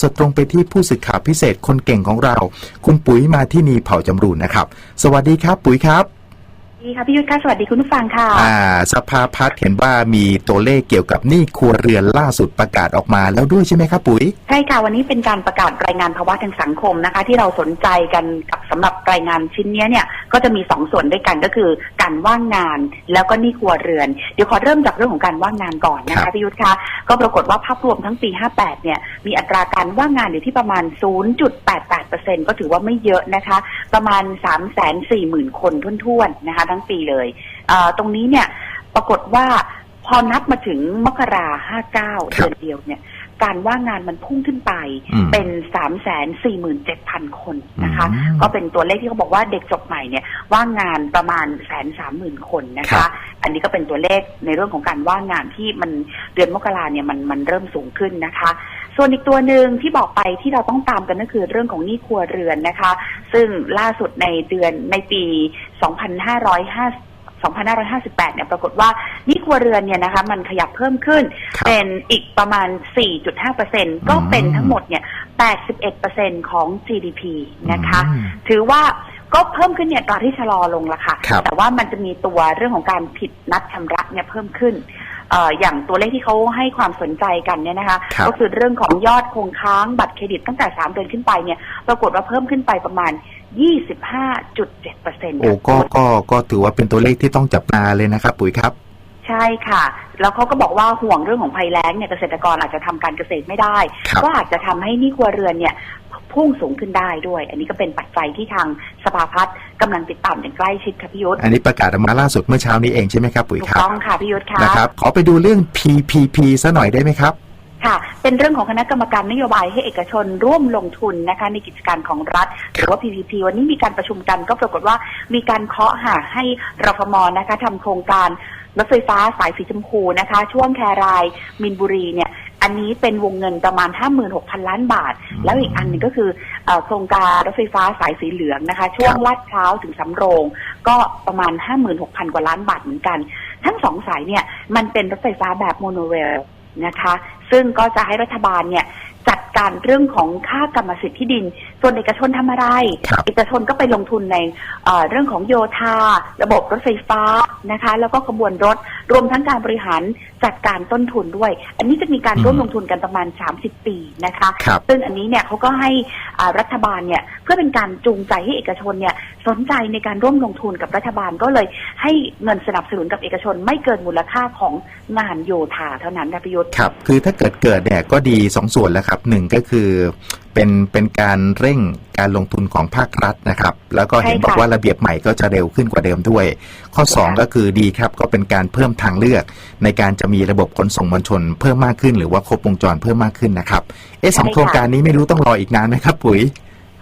สดตรงไปที่ผู้สื่อข่าวพิเศษคนเก่งของเรา คุณปุ๋ยมาที่นีเผ่าจำรูนนะครับ สวัสดีครับ ปุ๋ยครับ ดีค่ะพี่ยุทธค่ะสวัสดีคุณผู้ฟังค่ะ อ่า สภาพัฒน์เห็นว่ามีตัวเลขเกี่ยวกับหนี้ครัวเรือนล่าสุดประกาศออกมาแล้วด้วยใช่ไหมครับปุ๋ย ใช่ค่ะ วันนี้เป็นการประกาศรายงานภาวะทางสังคมนะคะ ที่เราสนใจกันกับสำหรับรายงานชิ้นเนี้ยเนี่ยก็จะมีสองส่วนด้วยกันก็คือ การว่างงานแล้วก็หนี้ครัวเรือน เดี๋ยวขอเริ่มจากเรื่องของการว่างงานก่อนนะครัคะบพี่ยุทธคะก็ปรากฏว่าภาพรวมทั้งปี 58 เนี่ยมีอัตราการว่างงานอยู่ที่ประมาณ 0.88%ก็ถือว่าไม่เยอะนะคะ ประมาณ340,000คนทุ่นๆนะคะ ทั้งปีเลยเอ่อตรงนี้เนี่ยปรากฏว่าพอนับมาถึงมกราห้าเก้าครัเดืบอนเดียวเนี่ยการว่างงานมันพุ่งขึ้นไปอืมเป็นสามแสนสี่หมื่นเจ็ดพันคนนะคะอืมก็เป็นตัวเลขที่เขาบอกว่าเด็กจบใหม่เนี่ยว่างงานประมาณแสนสามหมื่นคนนะครัคะบอันนี้ก็เป็นตัวเลขในเรื่องของการว่างงานที่มันเดือนมกราเนี่ยมันมันเริ่มสูงขึ้นนะคะ ส่วนอีกตัวหนึ่งที่บอกไปที่เราต้องตามกันก็คือเรื่องของหนี้ครัวเรือนนะคะ ซึ่งล่าสุดในเดือนในปี 2550 2558 เนี่ย ปรากฏว่าหนี้ครัวเรือนเนี่ยนะคะ มันขยับเพิ่มขึ้นครับเป็นอีกประมาณ 4.5%ก็เป็นทั้งหมดเนี่ย 81%ของ GDP นะคะอืมถือว่าก็เพิ่มขึ้นเนี่ยตราที่ชะลอลงละค่ะครับแต่ว่ามันจะมีตัวเรื่องของการผิดนัดชำระเนี่ยเพิ่มขึ้นเอ่ออย่างตัวเลขที่เขาให้ความสนใจกันเนี่ยนะคะครับก็คือเรื่องของยอดคงค้างบัตรเครดิตตั้งแต่ 3 เดือนขึ้นไปเนี่ยปรากฏว่าเพิ่มขึ้นไปประมาณ 25.7เปอร์เซ็นต์โอ้ก็ก็ก็ถือว่าเป็นตัวเลขที่ต้องจับตาเลยนะครับ ปุ๋ยครับใช่ค่ะ แล้วเขาก็บอกว่าห่วงเรื่องของภัยแล้งเนี่ยเกษตรกรอาจจะทำการเกษตรไม่ได้ครับก็อาจจะทำให้หนี้ครัวเรือนเนี่ย พุ่งสูงขึ้นได้ด้วย อันนี้ก็เป็นปัจจัยที่ทางสภาพัฒน์กำลังติดตามอย่างใกล้ชิดค่ะพี่ยุทธอันนี้ประกาศออกมาล่าสุดเมื่อเช้านี้เองใช่ไหมครับปุ๋ยถูกครับต้องค่ะพี่ยุทธค่ะนะครับขอไปดูเรื่อง PPP ซะหน่อยได้ไหมครับค่ะ เป็นเรื่องของคณะกรรมการนโยบายให้เอกชนร่วมลงทุนนะคะในกิจการของรัฐ หรือว่า PPP วันนี้มีการประชุมกันก็ปรากฏว่ามีการเคาะหาให้รฟมนะคะทำโครงการรถไฟฟ้าสายสีชมพูนะคะ ช่วงแครายมินบุรีเนี่ย อันนี้เป็นวงเงินประมาณ 56,000 ล้านบาทอืมแล้วอีกอันหนึงก็คือเออโครงการรถไฟฟ้าสายสีเหลืองนะคะ ช่วงครับลาดพร้าวถึงสำโรง ก็ประมาณ 56,000 กว่าล้านบาทเหมือนกัน ทั้งสองสายเนี่ยมันเป็นรถไฟฟ้าแบบโมโนเรลนะคะ ซึ่งก็จะให้รัฐบาลเนี่ย จัดการเรื่องของค่ากรรมสิทธิ์ที่ดิน ส่วนเอกชนทำอะไรครับเอกชนก็ไปลงทุนในเอ่อเรื่องของโยธา ระบบรถไฟฟ้านะคะ แล้วก็ขบวนรถ รวมทั้งการบริหารจัดการต้นทุนด้วย อันนี้จะมีการอืมร่วมลงทุนกันประมาณ 30 ปีนะคะครับซึ่งอันนี้เนี่ยเขาก็ให้อ่ารัฐบาลเนี่ยเพื่อเป็นการจูงใจให้เอกชนเนี่ย สนใจในการร่วมลงทุนกับรัฐบาลก็เลยให้เงินสนับสนุนกับเอกชนไม่เกินมูลค่าของงานโยธาเท่านั้นนะพิยุทธ์ครับคือถ้าเกิดเกิดเนี่ยก็ดีสองส่วนแล้วครับหนึ่งก็คือเป็นเป็นการเร่งการลงทุนของภาครัฐนะครับ แล้วก็เห็นบอกว่าระเบียบใหม่ก็จะเร็วขึ้นกว่าเดิมด้วย ข้อ 2 ก็คือดีครับก็เป็นการเพิ่มทางเลือก ในการจะมีระบบขนส่งมวลชน เพิ่มมากขึ้นหรือว่าครบวงจรเพิ่มมากขึ้นนะครับเอ๊ะสองโครงการนี้ไม่รู้ต้องรออีกนานไหมครับปุ๋ย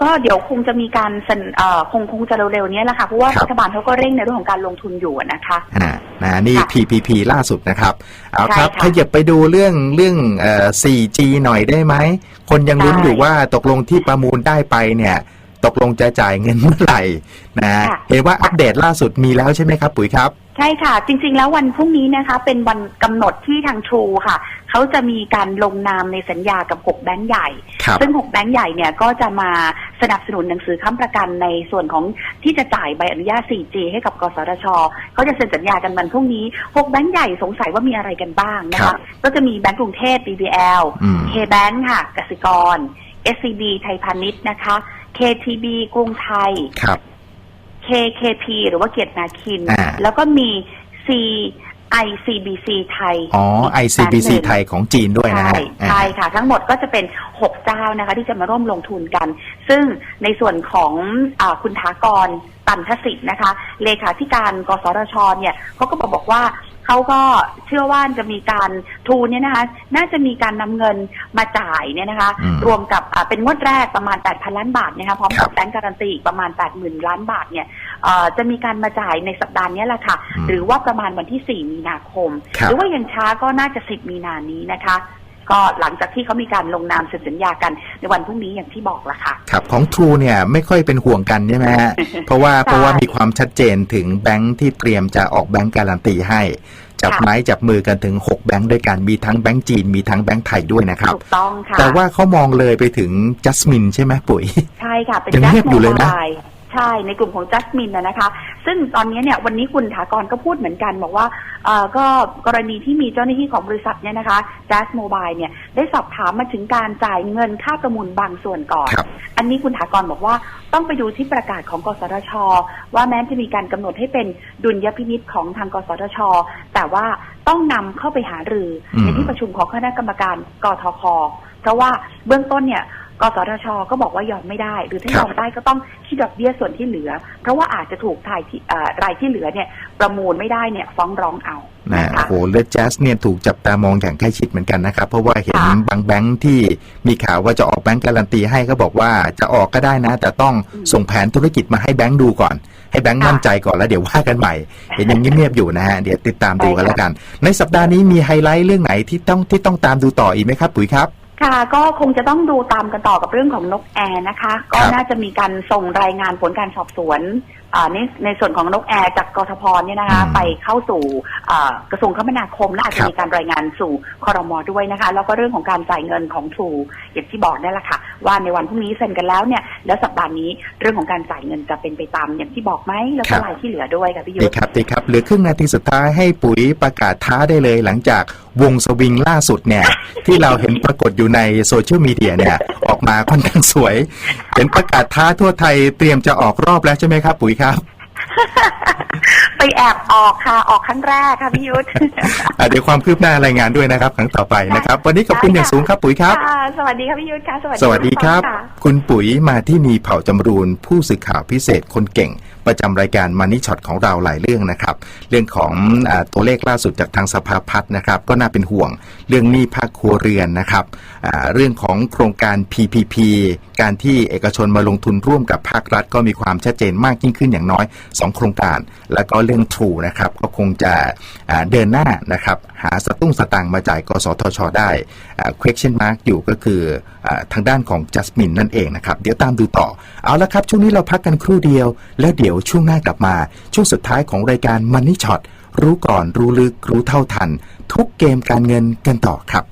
ก็เดี๋ยวคงจะมีการเสนเอ่อคงคงจะเร็วๆเนี้แหละค่ะเพราะว่าครับ รัฐบาลเขาก็เร่งในเรื่องของการลงทุนอยู่นะคะอ่านะนี่ ค่ะ PPP ล่าสุดนะครับ เอาครับใช่ค่ะขยับไปดูเรื่องเรื่องเอ่อ 4G หน่อยได้ไหม คนยังลุ้นได้อยู่ว่าตกลงที่ประมูลได้ไปเนี่ย ตกลงจะจ่ายเงินเมื่อไหร่นะค่ะ เห็นว่าอัปเดตล่าสุดมีแล้วใช่ไหมครับ ปุ๋ยครับ ใช่ค่ะ จริงๆแล้ววันพรุ่งนี้นะคะ เป็นวันกำหนดที่ทางทรูค่ะเขาจะมีการลงนามในสัญญากับ 6 แบงก์ใหญ่ ครับ ซึ่ง 6 แบงก์ใหญ่เนี่ยก็จะมา สนับสนุนหนังสือค้ำประกันในส่วนของที่จะจ่ายใบอนุญาต 4G ให้กับกสทชเขาจะเซ็นสัญญากันวันพรุ่งนี้6แบงก์ใหญ่สงสัยว่ามีอะไรกันบ้างนะครัคะบก็จะมีแบงก์กรุงเทพ BBL อืม K-Bank ค่ะกสิกร SCB ไทยพาณิชย์นะคะ KTB กรุงไทยครับ KKP หรือว่าเกียรตินาคินอ่าแล้วก็มี C ICBC ไทยอ๋อก ICBC แบงค์หนึ่งไทยของจีนด้วยนะใช่ฮะอ่าใช่ค่ะ ทั้งหมดก็จะเป็น 6 เจ้านะคะ ที่จะมาร่วมลงทุนกัน ซึ่งในส่วนของอาคุณถากรตันทศิษย์นะคะ เลขาธิการกสทชเนี่ยเขาก็บอกว่าเขาก็เชื่อว่าจะมีการทูนเนี่ยนะคะ น่าจะมีการนำเงินมาจ่ายเนี่ยนะคะ อืม รวมกับอ่าเป็นงวดแรกประมาณ 8,000 ล้านบาทนะคะพร้อมครักับบ แบงก์การันตีอีกประมาณ 80,000 ล้านบาทเนี่ยเอ่อ จะมีการมาจ่ายในสัปดาห์นี้แหละค่ะอืมหรือว่าประมาณวันที่ 4 มีนาคมครับหรือว่ายังช้าก็น่าจะ 10 มีนานี้นะคะก็หลังจากที่เขามีการลงนามเซ็นสัญญากันในวันพรุ่งนี้อย่างที่บอกละค่ะ ครับของ True เนี่ยไม่ค่อยเป็นห่วงกันใช่ไหมฮะ เพราะว่าเพราะว่ามีความชัดเจนถึงแบงค์ที่เตรียมจะออกแบงค์การันตีให้ จับค่ะไม้จับมือกันถึง 6 แบงค์ด้วยกัน มีทั้งแบงค์จีนมีทั้งแบงค์ไทยด้วยนะครับ ถูกต้องค่ะ แต่ว่าเขามองเลยไปถึงจัสมินใช่ไหมปุ๋ย ใช่ค่ะ เป็นยังเงียบอยู่เลยนะ Just Mobile ใช่ในกลุ่มของจัสมินนะคะ ซึ่งตอนนี้เนี่ยวันนี้คุณถากรก็พูดเหมือนกัน บอกว่าเอ่อก็กรณีที่มีเจ้าหน้าที่ของบริษัทเนี่ยนะคะ Just Mobile เนี่ยได้สอบถามมาถึงการจ่ายเงินค่าประมูลบางส่วนก่อนครับอันนี้คุณถากรบอกว่าต้องไปดูที่ประกาศของกสทช ว่าแม้จะมีการกำหนดให้เป็นดุลยพินิษของทางกสทช แต่ว่าต้องนำเข้าไปหารืออมในที่ประชุมของคณะกรรมการกทคเพราะว่าเบื้องต้นเนี่ย กสทช ก็บอกว่ายอมไม่ได้ หรือถ้ายอมได้ก็ต้องคิดดอกเบี้ยส่วนที่เหลือ เพราะว่าอาจจะถูกทายที่เอ่อรายที่เหลือเนี่ยประมูลไม่ได้เนี่ยฟ้องร้องเอานะนะคะโอ้โหแล้วแจ๊สเนี่ยถูกจับตามองอย่างใกล้ชิดเหมือนกันนะครับ เพราะว่าเห็นค่ะบางแบงค์ที่มีข่าวว่าจะออกแบงค์การันตีให้ก็บอกว่าจะออกก็ได้นะ แต่ต้องอืมส่งแผนธุรกิจมาให้แบงค์ดูก่อน ให้แบงค์ค่ะมั่นใจก่อนแล้วเดี๋ยวว่ากันใหม่ เห็นยังเงียบๆอยู่นะฮะเดี๋ยวติดตามดูกันแล้วกัน ในสัปดาห์นี้มีไฮไลท์เรื่องไหนที่ต้องที่ต้องตามดูต่ออีกไหมครับปุ๋ยครับ ค่ะก็คงจะต้องดูตามกันต่อกับเรื่องของนกแอร์นะคะ ก็ครับน่าจะมีการส่งรายงานผลการสอบสวนอ่าในในส่วนของนกแอร์จากกทพเนี่ยนะคะอืมไปเข้าสู่อ่ากระทรวงคมนาคมและอาจคจะรับมีการรายงานสู่คอรมอด้วยนะคะ แล้วก็เรื่องของการจ่ายเงินของทรูอย่างที่บอกนั่นแหละค่ะ ว่าในวันพรุ่งนี้เซ็นกันแล้วเนี่ยแล้วสัปดาห์นี้เรื่องของการจ่ายเงินจะเป็นไปตามอย่างที่บอกไหมแล้วครัก็บรายที่เหลือด้วยค่ะพี่ยุดีทธครับดีครับเหลือครึ่งนาทีสุดท้ายให้ปุ๋ยประกาศท้าได้เลย หลังจากวงสวิงล่าสุดเนี่ย ที่เราเห็นปรากฏอยู่ในโซเชียลมีเดียเนี่ย ออกมาค่อนข้างสวย เห็นประกาศท้าทั่วไทยเตรียมจะออกรอบแล้วใช่ไหมครับ ปุ๋ยครับ ไปแอบออกค่ะ ออกครั้งแรกค่ะพี่ยุทธอะเดี๋ยวความคืบหน้ารายงานด้วยนะครับครั้งต่อไปนะครับ วันนี้ขอบคุณอย่างสูงครับปุ๋ยครับ ค่ะสวัสดีค่ะพี่ยุทธค่ะสวัสดีสวัสดีครับค่ะคุณปุ๋ยมาที่มีเผ่าจำรูนผู้สื่อข่าวพิเศษคนเก่ง ประจำรายการมันนี่ช็อตของเราหลายเรื่องนะครับ เรื่องของอตัวเลขล่าสุดจากทางสภาพัฒน์นะครับ ก็น่าเป็นห่วงเรื่องหนี้ภาคครัวเรือนนะครับเรื่องของโครงการ PPP การที่เอกชนมาลงทุนร่วมกับภาครัฐ ก็มีความชัดเจนมากยิ่งขึ้นอย่างน้อย 2 โครงการ แล้วก็เรื่อง True นะครับก็คงจะเดินหน้านะครับหาสตุ้งสตางมาจ่ายกสทช ได้ question mark อยู่ก็คืออทางด้านของ Jasmine นั่นเองนะครับ เดี๋ยวตามดูต่อ เอาละครับ ช่วงนี้เราพักกันครู่เดียว แล้วเดี๋ยวช่วงหน้ากลับมา ช่วงสุดท้ายของรายการ Money Shot รู้ก่อนรู้ลึกรู้เท่าทัน ทุกเกมการเงินกันต่อครับ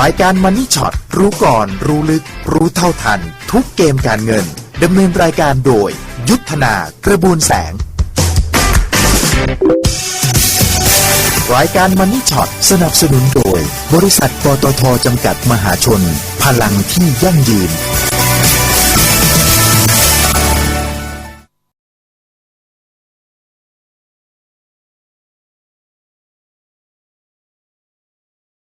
รายการ Money Shot รู้ก่อนรู้ลึก รู้เท่าทัน ทุกเกมการเงินดำเนินรายการโดย ยุทธนากระบวนแสง รายการมันนี่ช็อตสนับสนุนโดย บริษัทปตทจำกัดมหาชน พลังที่ยั่งยืน